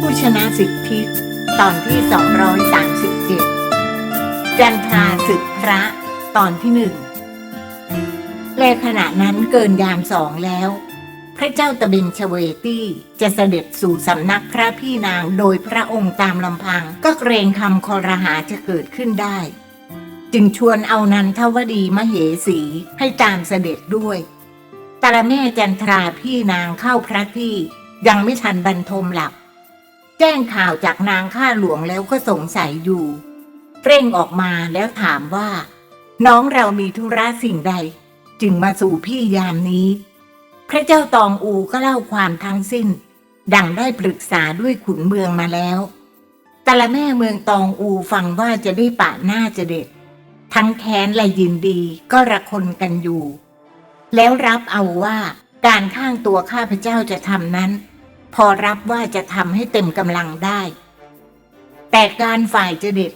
ผู้ชนะสิทธิตอนที่ 237 จันทราศึกพระตอนที่หนึ่งและขณะนั้นเกินยามสองแล้ว พระเจ้าตะเบงชเวตี้จะเสด็จสู่สำนักพระพี่นางโดยพระองค์ตามลำพัง ก็เกรงคำคอรหาจะเกิดขึ้นได้ จึงชวนเอานันทวดีมเหสีให้ตามเสด็จด้วย ตาลแม่จันทราพี่นางเข้าพระที่ ยังไม่ทันบรรทมหลับ แจ้งข่าวจากนางข้าหลวงแล้วก็สงสัยอยู่ เร่งออกมาแล้วถามว่า น้องเรามีธุระสิ่งใด จึงมาสู่พี่ยามนี้ พระเจ้าตองอูก็เล่าความทั้งสิ้น ดังได้ปรึกษาด้วยขุนเมืองมาแล้วต่ละแม่เมืองตองอูฟังว่าจะได้ปะหน้าจะเด็ด ทั้งแค้นและยินดีก็ระคนกันอยู่ แล้วรับเอาว่าการข้างตัวข้าพเจ้าจะทำนั้น พอรับว่าจะทำให้เต็มกำลังได้ แต่การฝ่ายจด็ด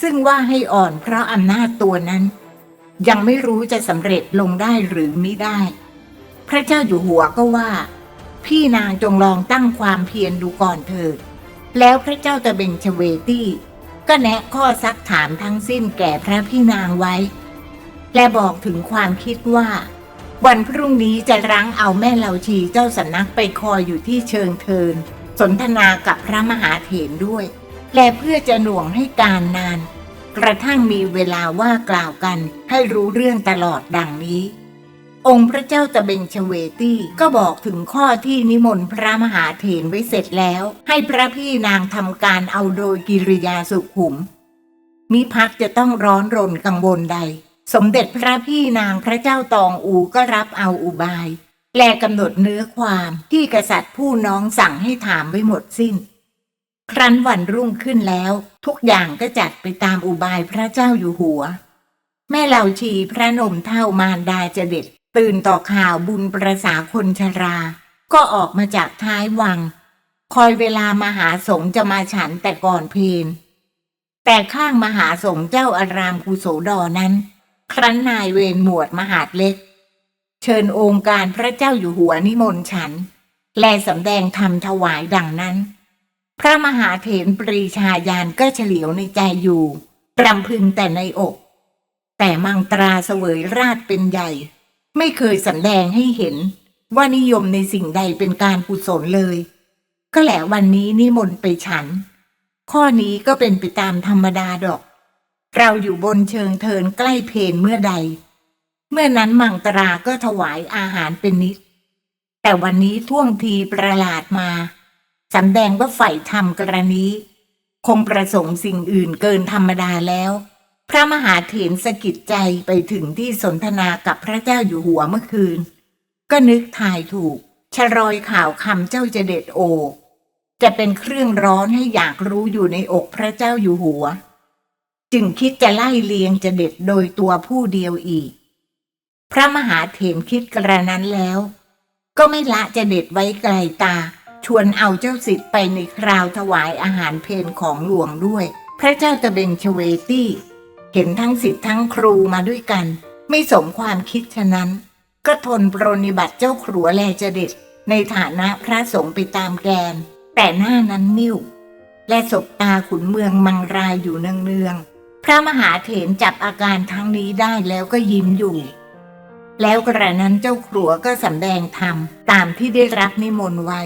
ซึ่งว่าให้อ่อนเพราะอำนาจตัวนั้น ยังไม่รู้จะสำเร็จลงได้หรือไม่ได้ พระเจ้าอยู่หัวก็ว่า พี่นางจงลองตั้งความเพียรดูก่อนเถิดแล้วพระเจ้าตะเบงชเวตี้ ก็แนะข้อซักถามทั้งสิ้นแก่พระพี่นางไว้ และบอกถึงความคิดว่า วันพรุ่งนี้จะรั้งเอาแม่เหล่าชีเจ้าสำนักไปคอยอยู่ที่เชิงเทิน สนทนากับพระมหาเถรด้วย และเพื่อจะหน่วงให้การนาน กระทั่งมีเวลาว่ากล่าวกันให้รู้เรื่องตลอดดังนี้ องค์พระเจ้าตะเบงชเวตี้ก็บอกถึงข้อที่นิมนต์พระมหาเถรไว้เสร็จแล้ว ให้พระพี่นางทำการเอาโดยกิริยาสุขุมมิพักจะต้องร้อนรนกังวลใด สมเด็จพระพี่นางพระเจ้าตองอูก็รับเอาอุบายแลกำหนดเนื้อความที่กษัตริย์ผู้น้องสั่งให้ถามไว้หมดสิ้น ครั้นวันรุ่งขึ้นแล้ว ทุกอย่างก็จัดไปตามอุบายพระเจ้าอยู่หัว แม่เหล่าชีพระนมเท่ามารดาจะเด็ดตื่นต่อข่าวบุญประสาคนชรา ก็ออกมาจากท้ายวัง คอยเวลามหาสงฆ์จะมาฉันแต่ก่อนเพลแต่ข้างมหาสงฆ์เจ้าอารามกุโสดอนั้น ครั้นนายเวรหมวดมหาดเล็ก เชิญองค์การพระเจ้าอยู่หัวนิมนต์ฉัน และสำแดงธรรมถวายดังนั้น พระมหาเถรปรีชาญาณก็เฉลียวในใจอยู่รำพึงแต่ในอก แต่มังตราเสวยราชเป็นใหญ่ ไม่เคยสำแดงให้เห็นว่านิยมในสิ่งใดเป็นการกุศลเลย ก็แหละวันนี้นิมนต์ไปฉัน ข้อนี้ก็เป็นไปตามธรรมดาดอก เราอยู่บนเชิงเทินใกล้เพนเมื่อใด เมื่อนั้นมังตราก็ถวายอาหารเป็นนิด แต่วันนี้ท่วงทีประหลาดมาสำแดงว่าฝ่ายธรรมกรณี คงประสงค์สิ่งอื่นเกินธรรมดาแล้ว พระมหาเถรสะกิดใจไปถึงที่สนทนากับพระเจ้าอยู่หัวเมื่อคืน ก็นึกทายถูกชะรอยข่าวคำเจ้าจะเด็ดโอ จะเป็นเครื่องร้อนให้อยากรู้อยู่ในอกพระเจ้าอยู่หัว จึงคิดจะไล่เลียงจะเด็ดโดยตัวผู้เดียวอีก พระมหาเถรคิดกระนั้นแล้ว ก็ไม่ละจะเด็ดไว้ไกลตา ชวนเอาเจ้าสิทธิ์ไปในคราวถวายอาหารเพนของหลวงด้วย พระเจ้าตะเบงชเวตี้ เห็นทั้งสิทธิ์ทั้งครูมาด้วยกัน ไม่สมความคิดฉะนั้น ก็ทนปรนนิบัติเจ้าครัวแลจะเด็ด ในฐานะพระสงฆ์ไปตามแกน แต่หน้านั้นนิ่ว และสบตาขุนเมืองมังรายอยู่เนืองๆ พระมหาเถรจับอาการทั้งนี้ได้แล้วก็ยิ้มอยู่ แล้วกระนั้นเจ้าครัวก็สำแดงธรรมตามที่ได้รับนิมนต์ไว้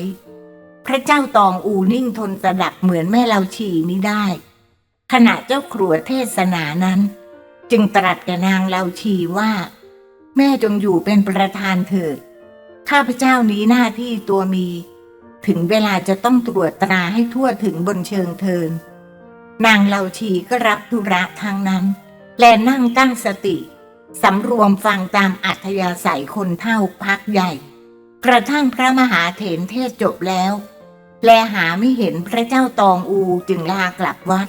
พระเจ้าตองอูนิ่งทนสดับเหมือนแม่เราฉี่นี้ได้ ขณะเจ้าครัวเทศนานั้น จึงตรัสกับนางเราชีว่า แม่จงอยู่เป็นประธานเถิดข้าพเจ้านี้หน้าที่ตัวมี ถึงเวลาจะต้องตรวจตราให้ทั่วถึงบนเชิงเทิน นางเราชีก็รับธุระทางนั้น และนั่งตั้งสติ สำรวมฟังตามอัธยาศัยคนเท่าพักใหญ่ กระทั่งพระมหาเถรเทศจบแล้ว แลหาไม่เห็นพระเจ้าตองอูจึงลากลับวัด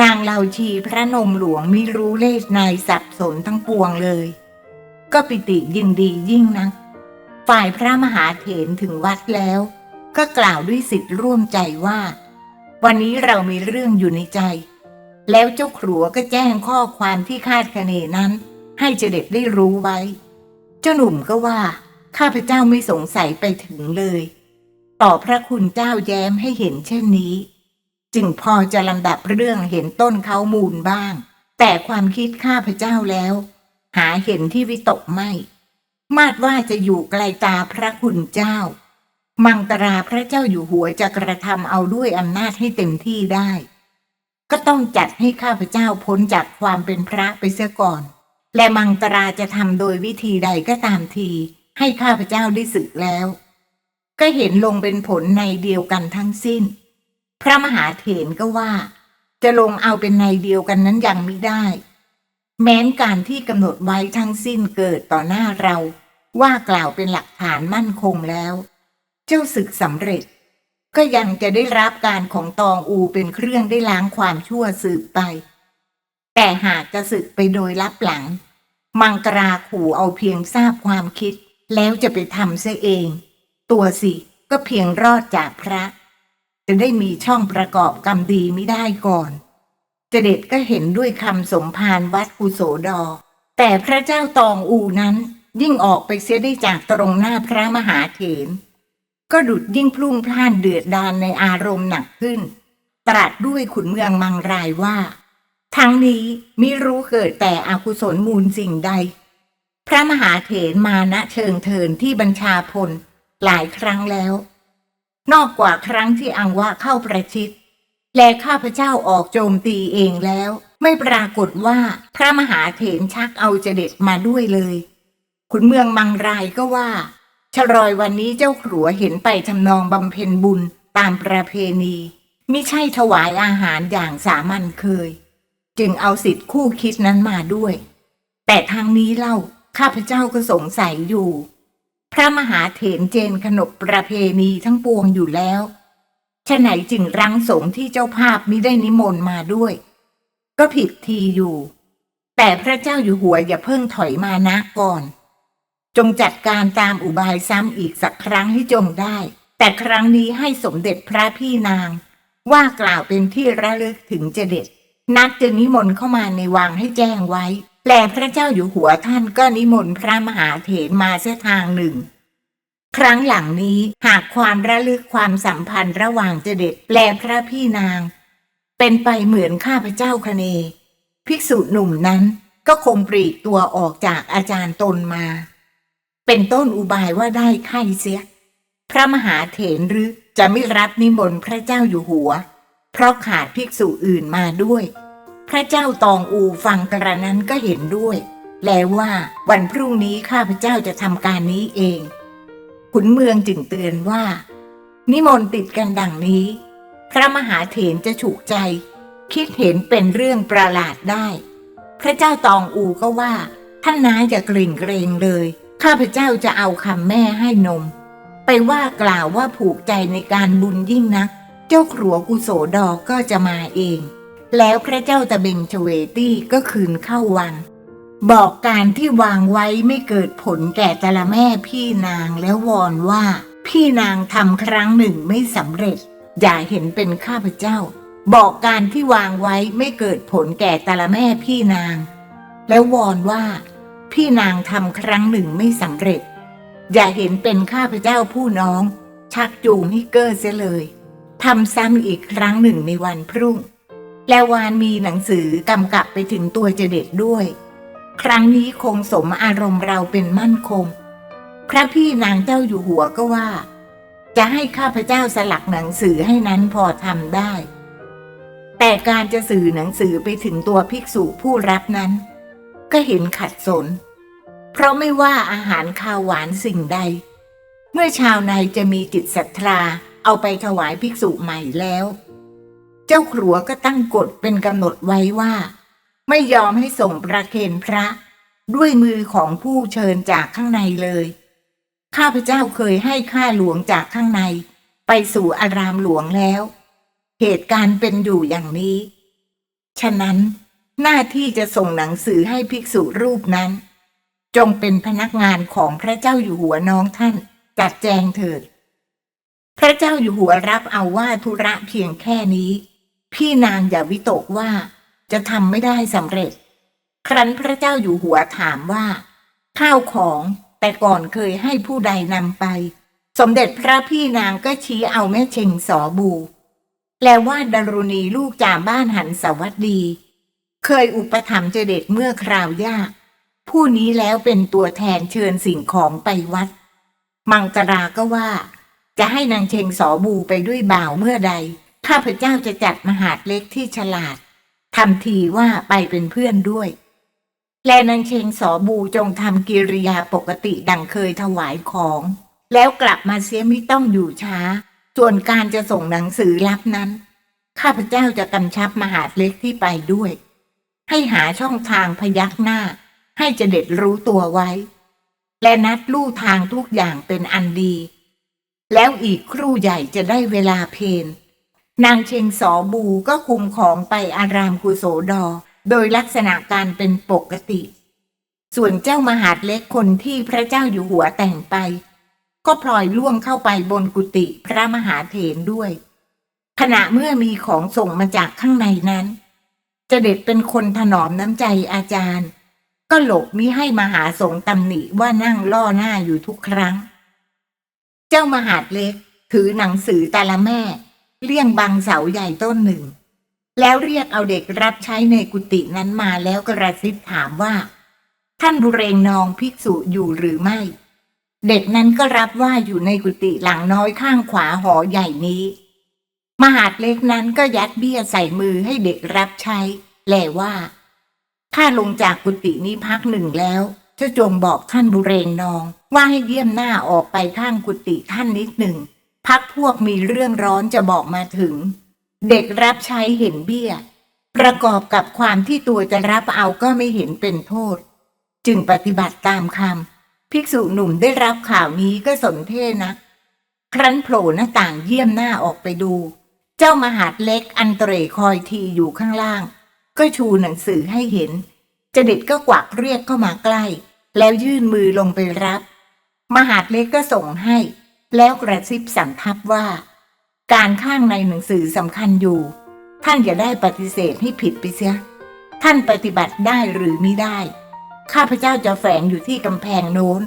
นางเหล่าชีพระนมหลวงมิรู้เลขนายสับสนทั้งปวงเลย ก็ปิติยินดียิ่งนัก ฝ่ายพระมหาเถรถึงวัดแล้ว ก็กล่าวด้วยสิทธิ์ร่วมใจว่า วันนี้เรามีเรื่องอยู่ในใจ แล้วเจ้าครัวก็แจ้งข้อความที่คาดคะเนนั้น ให้เจเด็ดได้รู้ไว้ เจ้าหนุ่มก็ว่า ข้าพเจ้าไม่สงสัยไปถึงเลย ต่อพระคุณเจ้าแย้มให้เห็นเช่นนี้ จึงพอจะลำดับเรื่องเห็นต้นเขามูลบ้าง แต่ความคิดข้าพเจ้าแล้ว หาเห็นที่วิตกไม่ มาดว่าจะอยู่ไกลตาพระคุณเจ้า มังตราพระเจ้าอยู่หัวจะกระทำเอาด้วยอำนาจให้เต็มที่ได้ ก็ต้องจัดให้ข้าพเจ้าพ้นจากความเป็นพระไปเสียก่อน และมังตราจะทำโดยวิธีใดก็ตามที ให้ข้าพเจ้าได้สึกแล้ว ก็เห็นลงเป็นผลในเดียวกันทั้งสิ้น พระมหาเถรก็ว่า จะลงเอาเป็นในเดียวกันนั้นยังไม่ได้ แม้นการที่กำหนดไว้ทั้งสิ้นเกิดต่อหน้าเรา ว่ากล่าวเป็นหลักฐานมั่นคงแล้ว เจ้าศึกสำเร็จ ก็ยังจะได้รับการของตองอูเป็นเครื่องได้ล้างความชั่วสืบไป แต่หากจะศึกไปโดยลับหลัง มังกราขู่เอาเพียงทราบความคิด แล้วจะไปทำเสียเอง ตัวสิก็เพียงรอดจากพระ จะได้มีช่องประกอบกรรมดีไม่ได้ก่อนเจเด็ดก็เห็นด้วยคำสมภารวัดกุโสดอ แต่พระเจ้าตองอูนั้นยิ่งออกไปเสียได้จากตรงหน้าพระมหาเถร ก็ดุดยิ่งพลุ่งพล่านเดือดดานในอารมณ์หนักขึ้น ตรัสด้วยขุนเมืองมังรายว่า ทั้งนี้มิรู้เกิดแต่อกุศลมูลสิ่งใด พระมหาเถรมาณเชิงเทินที่บัญชาพลหลายครั้งแล้ว นอกกว่าครั้งที่อังวะเข้าประชิดและข้าพเจ้าออกโจมตีเองแล้ว ไม่ปรากฏว่าพระมหาเถรชักเอาเจเด็ดมาด้วยเลย ขุนเมืองมังรายก็ว่า ชรอยวันนี้เจ้าขรัวเห็นไปทำนองบำเพ็ญบุญตามประเพณีมิใช่ถวายอาหารอย่างสามัญเคย จึงเอาสิทธิ์คู่คิดนั้นมาด้วย แต่ทางนี้เล่าข้าพเจ้าก็สงสัยอยู่ พระมหาเถรเจนขนบประเพณีทั้งปวงอยู่แล้วฉะไหนจึงรังสงที่เจ้าภาพมิได้นิมนต์มาด้วย ก็ผิดทีอยู่ แต่พระเจ้าอยู่หัวอย่าเพิ่งถอยมานะก่อน จงจัดการตามอุบายซ้ำอีกสักครั้งให้จงได้ แต่ครั้งนี้ให้สมเด็จพระพี่นาง ว่ากล่าวเป็นที่ระลึกถึงเจเด็ด นัดจะนิมนต์เข้ามาในวังให้แจ้งไว้ แลพระเจ้าอยู่หัวท่านก็นิมนต์พระมหาเถรมาเส้นทางหนึ่ง ครั้งหลังนี้หากความระลึกความสัมพันธ์ระหว่างเจเด็ดแลพระพี่นาง เป็นไปเหมือนข้าพเจ้าคเน ภิกษุหนุ่มนั้นก็คงปลีกตัวออกจากอาจารย์ตนมา เป็นต้นอุบายว่าได้ไข้เสีย พระมหาเถรหรือจะไม่รับนิมนต์พระเจ้าอยู่หัว เพราะขาดภิกษุอื่นมาด้วย พระเจ้าตองอูฟังกระนั้นก็เห็นด้วย แล้วว่าวันพรุ่งนี้ข้าพเจ้าจะทำการนี้เอง ขุนเมืองจึงเตือนว่า นิมนต์ติดกันดังนี้ พระมหาเถรจะฉุกใจ คิดเห็นเป็นเรื่องประหลาดได้ พระเจ้าตองอูก็ว่าท่านน้าอย่ากลิ่นเกรงเลย ข้าพเจ้าจะเอาคำแม่ให้นม ไปว่ากล่าวว่าผูกใจในการบุญยิ่งนัก เจ้าครัวกุโสดอกก็จะมาเอง แล้วพระเจ้าตะเบงชเวตี้ก็คืนเข้าวัง บอกการที่วางไว้ไม่เกิดผลแก่แต่ละแม่พี่นางแล้ววอนว่า พี่นางทำครั้งหนึ่งไม่สำเร็จ อย่าเห็นเป็นข้าพเจ้า บอกการที่วางไว้ไม่เกิดผลแก่แต่ละแม่พี่นาง แล้ววอนว่า พี่นางทำครั้งหนึ่งไม่สำเร็จ อย่าเห็นเป็นข้าพเจ้าผู้น้อง ชักจูงให้เก้อเสียเลยทำซ้ำอีกครั้งหนึ่งในวันพรุ่ง แล้ววานมีหนังสือกำกับไปถึงตัวเจเด็ดด้วย ครั้งนี้คงสมอารมณ์เราเป็นมั่นคงพระพี่นางเจ้าอยู่หัวก็ว่า จะให้ข้าพเจ้าสลักหนังสือให้นั้นพอทำได้ แต่การจะสื่อหนังสือไปถึงตัวภิกษุผู้รับนั้น ก็เห็นขัดสน เพราะไม่ว่าอาหารข้าวหวานสิ่งใด เมื่อชาวในจะมีจิตศรัทธาเอาไปถวายภิกษุใหม่แล้ว เจ้าครัวก็ตั้งกฎเป็นกำหนดไว้ว่า ไม่ยอมให้ส่งประเคนพระ ด้วยมือของผู้เชิญจากข้างในเลย ข้าพเจ้าเคยให้ข้าหลวงจากข้างใน ไปสู่อารามหลวงแล้ว เหตุการณ์เป็นอยู่อย่างนี้ ฉะนั้นหน้าที่จะส่งหนังสือให้ภิกษุรูปนั้น จงเป็นพนักงานของพระเจ้าอยู่หัวน้องท่าน จัดแจงเถิด พระเจ้าอยู่หัวรับเอาว่าธุระเพียงแค่นี้ พี่นางอย่าวิตกว่าจะทำไม่ได้สำเร็จ ครั้นพระเจ้าอยู่หัวถามว่า ข้าวของแต่ก่อนเคยให้ผู้ใดนำไป สมเด็จพระพี่นางก็ชี้เอาแม่เชงสอบูแล้วว่าดารุณีลูกจามบ้านหันสวัสดี เคยอุปถัมภ์เจเด็ดเมื่อคราวยาก ผู้นี้แล้วเป็นตัวแทนเชิญสิ่งของไปวัด มังกราก็ว่า จะให้นางเชงสอบูไปด้วยบ่าวเมื่อใด ข้าพเจ้าจะจัดมหาดเล็กที่ฉลาดทำทีว่าไปเป็นเพื่อนด้วย และนางเชงสอบูจงทำกิริยาปกติดังเคยถวายของ แล้วกลับมาเสียไม่ต้องอยู่ช้า ส่วนการจะส่งหนังสือลับนั้น ข้าพเจ้าจะกำชับมหาดเล็กที่ไปด้วย ให้หาช่องทางพยักหน้า ให้เจเด็ดรู้ตัวไว้ และนัดลู่ทางทุกอย่างเป็นอันดี แล้วอีกครู่ใหญ่จะได้เวลาเพนนางเชงสอบูก็คุมของไปอารามกุโสดอ โดยลักษณะการเป็นปกติ ส่วนเจ้ามหาดเล็กคนที่พระเจ้าอยู่หัวแต่งไป ก็พลอยล่วงเข้าไปบนกุฏิพระมหาเถรด้วย ขณะเมื่อมีของส่งมาจากข้างในนั้นเจเด็ดเป็นคนถนอมน้ำใจอาจารย์ ก็หลบมิให้มหาสงฆ์ตำหนิว่านั่งล่อหน้าอยู่ทุกครั้ง เจ้ามหาดเล็ก ถือหนังสือตาละแม่ เลี่ยงบางเสาใหญ่ต้นหนึ่ง แล้วเรียกเอาเด็กรับใช้ในกุฏินั้นมาแล้วกระซิบถามว่า ท่านบุเรงนองภิกษุอยู่หรือไม่ เด็กนั้นก็รับว่าอยู่ในกุฏิหลังน้อยข้างขวาหอใหญ่นี้ มหาดเล็กนั้นก็ยัดเบี้ยใส่มือให้เด็กรับใช้แลว่า ข้าลงจากกุฏินี้พักหนึ่งแล้วเจ้าจงบอกท่านบุเรงนอง ว่าให้เยี่ยมหน้าออกไปข้างกุฏิท่านนิดหนึ่ง พักพวกมีเรื่องร้อนจะบอกมาถึง เด็กรับใช้เห็นเบี้ย ประกอบกับความที่ตัวจะรับเอาก็ไม่เห็นเป็นโทษ จึงปฏิบัติตามคำภิกษุหนุ่มได้รับข่าวนี้ก็สนเท่นะ ครั้นโผล่หน้าต่างเยี่ยมหน้าออกไปดู เจ้ามหาดเล็กอันเตรคอยทีอยู่ข้างล่าง ก็ชูหนังสือให้เห็นจเด็ดก็กวักเรียกเข้ามาใกล้ แล้วยื่นมือลงไปรับ มหาดเล็กก็ส่งให้ แล้วกระซิบสั่งทับว่า การข้างในหนังสือสำคัญอยู่ ท่านอย่าได้ปฏิเสธให้ผิดไปเสียท่านปฏิบัติได้หรือไม่ได้ ข้าพเจ้าจะแฝงอยู่ที่กำแพงโน้น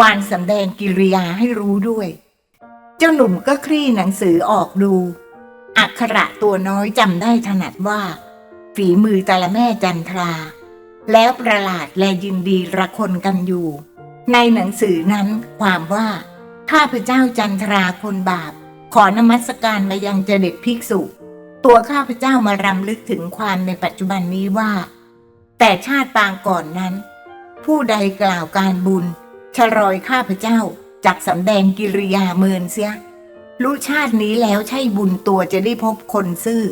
วานสำแดงกิริยาให้รู้ด้วย เจ้าหนุ่มก็คลี่หนังสือออกดู อักขระตัวน้อยจำได้ถนัดว่า ฝีมือตาละแม่จันทรา แล้วประหลาดและยินดีระคนกันอยู่ ในหนังสือนั้นความว่า ข้าพเจ้าจันทราคนบาป ขอนมัสการมายังเจเด็ดภิกษุ ตัวข้าพเจ้ามารำลึกถึงความในปัจจุบันนี้ว่า แต่ชาติปางก่อนนั้น ผู้ใดกล่าวการบุญชรอยข้าพเจ้าจากสำแดงกิริยาเมินเสียรู้ชาตินี้แล้วใช่บุญตัวจะได้พบคนซื่อ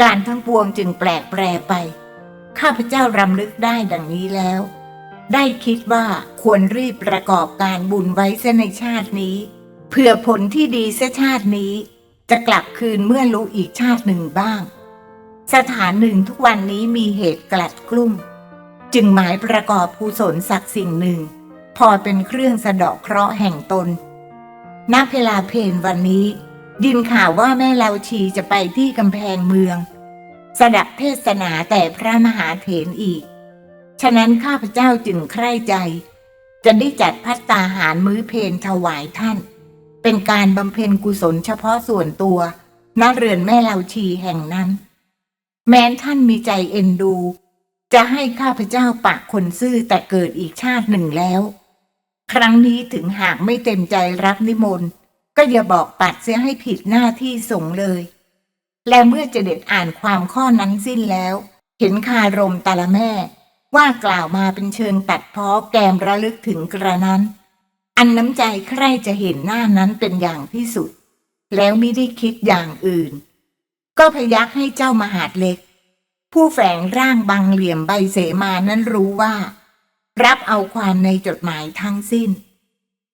การทั้งปวงจึงแปลกแปรไป ข้าพเจ้ารำลึกได้ดังนี้แล้ว ได้คิดว่าควรรีบประกอบการบุญไว้เสในชาตินี้ เพื่อผลที่ดีเสชาตินี้ จะกลับคืนเมื่อรู้อีกชาติหนึ่งบ้าง สถานหนึ่งทุกวันนี้มีเหตุกลัดกลุ้มจึงหมายประกอบกุศลสักสิ่งหนึ่ง พอเป็นเครื่องสะเดาะเคราะห์แห่งตนณเวลาเพลวันนี้ ยินข่าวว่าแม่เลาชีจะไปที่กำแพงเมือง สดับเทศนาแต่พระมหาเถรอีก ฉะนั้นข้าพเจ้าจึงใคร่ใจ จะได้จัดพัตตาหารมื้อเพลถวายท่าน เป็นการบำเพ็ญกุศลเฉพาะส่วนตัวณเรือนแม่เลาชีแห่งนั้น แม้นท่านมีใจเอ็นดู จะให้ข้าพเจ้าปากคนซื่อแต่เกิดอีกชาติหนึ่งแล้ว ครั้งนี้ถึงหากไม่เต็มใจรับนิมนต์ ก็อย่าบอกปัดเสียให้ผิดหน้าที่สงเลย และเมื่อเจเด็ดอ่านความข้อนั้นสิ้นแล้ว เห็นคารมตาละแม่ ว่ากล่าวมาเป็นเชิงตัดพ้อแกมระลึกถึงกระนั้น อันน้ำใจใครจะเห็นหน้านั้นเป็นอย่างที่สุด แล้วไม่ได้คิดอย่างอื่น ก็พยักให้เจ้ามหาดเล็ก ผู้แฝงร่างบางเหลี่ยมใบเสมานั้นรู้ว่า รับเอาความในจดหมายทั้งสิ้น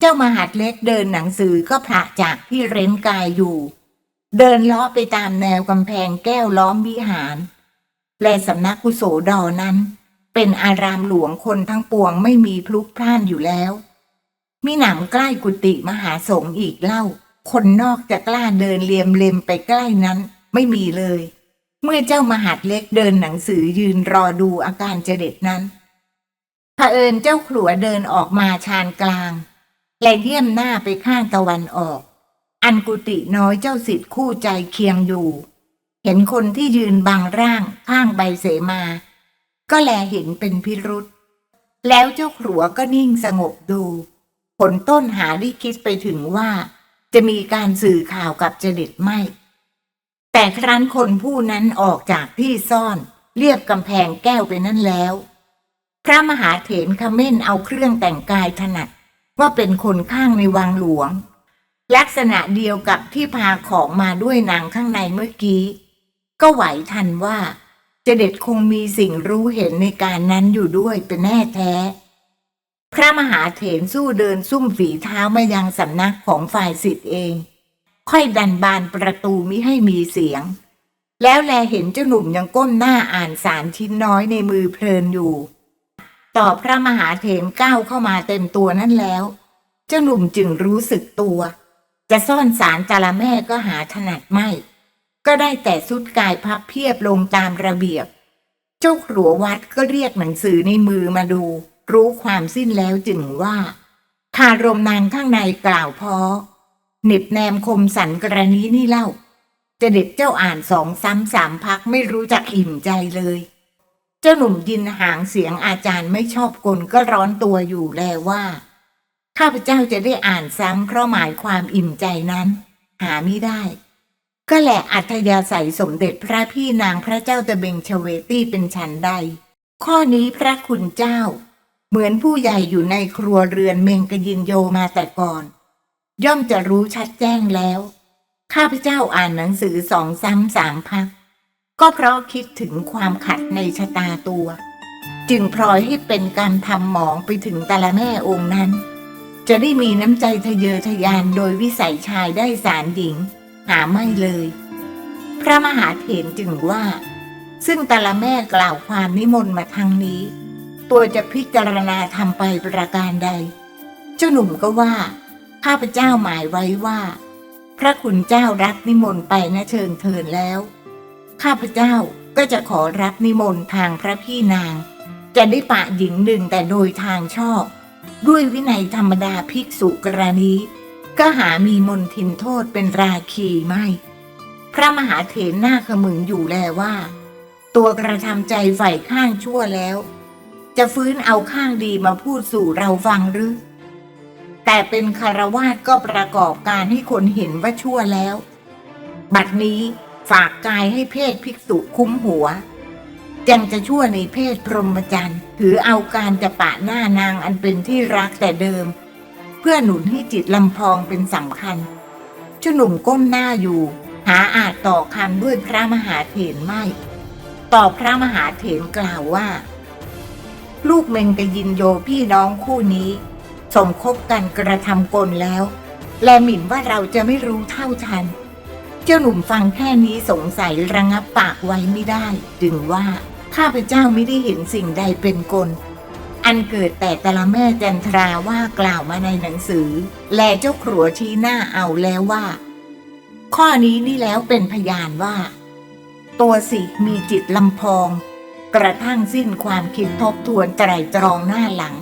เจ้ามหาดเล็กเดินหนังสือก็ผละจากที่เร้นกายอยู่ เดินเลาะไปตามแนวกำแพงแก้วล้อมวิหาร และสำนักกุโสดอนั้น เป็นอารามหลวงคนทั้งปวงไม่มีพลุกพล่านอยู่แล้วมีหนำใกล้กุฏิมหาสงฆ์อีกเล่า คนนอกจะกล้าเดินเลียมเลมไปใกล้นั้นไม่มีเลย เมื่อเจ้ามหาดเล็กเดินหนังสือยืนรอดูอาการเจเด็ดนั้นเผอิญเจ้าขลัวเดินออกมาชานกลาง และเยี่ยมหน้าไปข้างตะวันออก อันกุฏิน้อยเจ้าสิทธิ์คู่ใจเคียงอยู่ เห็นคนที่ยืนบังร่างข้างใบเสมา ก็แลเห็นเป็นพิรุษแล้วเจ้าขรัวก็นิ่งสงบดู ผลต้นหาได้คิดไปถึงว่า จะมีการสื่อข่าวกับเจด็ดไม่ แต่ครั้นคนผู้นั้นออกจากที่ซ่อน เรียบกำแพงแก้วไปนั่นแล้ว พระมหาเถรขม้นเอาเครื่องแต่งกายถนัด ว่าเป็นคนข้างในวังหลวง ลักษณะเดียวกับที่พาของมาด้วยนางข้างในเมื่อกี้ ก็ไหวทันว่าเจเด็ดคงมีสิ่งรู้เห็นในการนั้นอยู่ด้วยเป็นแน่แท้ พระมหาเถรสู้เดินซุ่มฝีเท้ามายังสำนักของฝ่ายสิทธิ์เอง ค่อยดันบานประตูมิให้มีเสียง แล้วแลเห็นเจ้าหนุ่มยังก้มหน้าอ่านสารชิ้นน้อยในมือเพลินอยู่ ต่อพระมหาเถรก้าวเข้ามาเต็มตัวนั่นแล้ว เจ้าหนุ่มจึงรู้สึกตัว จะซ่อนสารจาระแม่ก็หาถนัดไม่ ก็ได้แต่สุดกายพับเพียบลงตามระเบียบ เจ้าขรัววัดก็เรียกหนังสือในมือมาดู รู้ความสิ้นแล้วจึงว่าคารมนางข้างในกล่าวพอเหน็บแนมคมสันกรณีนี่เล่า จะเด็ดเจ้าอ่านสองซ้ำสามพักไม่รู้จักอิ่มใจเลย จ้าหนุ่มยินหางเสียงอาจารย์ไม่ชอบกลก็ร้อนตัวอยู่แล้วว่า ข้าพเจ้าจะได้อ่านซ้ำเพราะหมายความอิ่มใจนั้น หาไม่ได้ ก็แหละอัธยาศัยสมเด็จพระพี่นางพระเจ้าตะเบงชเวตี้เป็นฉันใด ข้อนี้พระคุณเจ้า เหมือนผู้ใหญ่อยู่ในครัวเรือนเมงกยินโยมาแต่ก่อน ย่อมจะรู้ชัดแจ้งแล้ว ข้าพเจ้าอ่านหนังสือสองซ้ำสามพัก ก็เพราะคิดถึงความขัดในชะตาตัว จึงพลอยให้เป็นการทำหมองไปถึงแต่ละแม่องค์นั้น จะได้มีน้ำใจทะเยอทะยานโดยวิสัยชายได้สารหญิง หาไม่เลย พระมหาเถรจึงว่า ซึ่งแต่ละแม่กล่าวความนิมนต์มาทางนี้ ตัวจะพิจารณาทำไปประการใด เจ้าหนุ่มก็ว่า ข้าพเจ้าหมายไว้ว่า พระคุณเจ้ารับนิมนต์ไปนะเชิญเทินแล้ว ข้าพเจ้าก็จะขอรับนิมนต์ทางพระพี่นาง จะได้ปะหญิงหนึ่งแต่โดยทางชอบ ด้วยวินัยธรรมดาภิกษุกรณี ก็หามีมนทินโทษเป็นราคีไม่ พระมหาเถรหน้าขมึงอยู่แลว่า ตัวกระทำใจฝ่ายข้างชั่วแล้ว จะฟื้นเอาข้างดีมาพูดสู่เราฟังหรือ แต่เป็นคารวาสก็ประกอบการให้คนเห็นว่าชั่วแล้ว บัดนี้ ฝากกายให้เพศภิกษุคุ้มหัวยังจะชั่วในเพศพรหมจรรย์ถือเอาการจะปะหน้านางอันเป็นที่รักแต่เดิม เพื่อหนุนให้จิตลำพองเป็นสำคัญเจ้าหนุ่มก้มหน้าอยู่ หาอาจต่อคำด้วยพระมหาเถรไม่ ต่อพระมหาเถรกล่าวว่า ลูกเมงกยินโยพี่น้องคู่นี้ สมคบกันกระทำกลแล้ว และหมิ่นว่าเราจะไม่รู้เท่าทัน เจ้าหนุ่มฟังแค่นี้สงสัยระงับปากไว้ไม่ได้ จึงว่าข้าพเจ้าไม่ได้เห็นสิ่งใดเป็นกล อันเกิดแต่ต่ละแม่จันทราว่ากล่าวมาในหนังสือ แลเจ้าขรัวชี้หน้าเอาแล้วว่า ข้อนี้นี่แล้วเป็นพยานว่า ตัวสิมีจิตลำพอง กระทั่งสิ้นความคิดทบทวนไตรตรองหน้าหลัง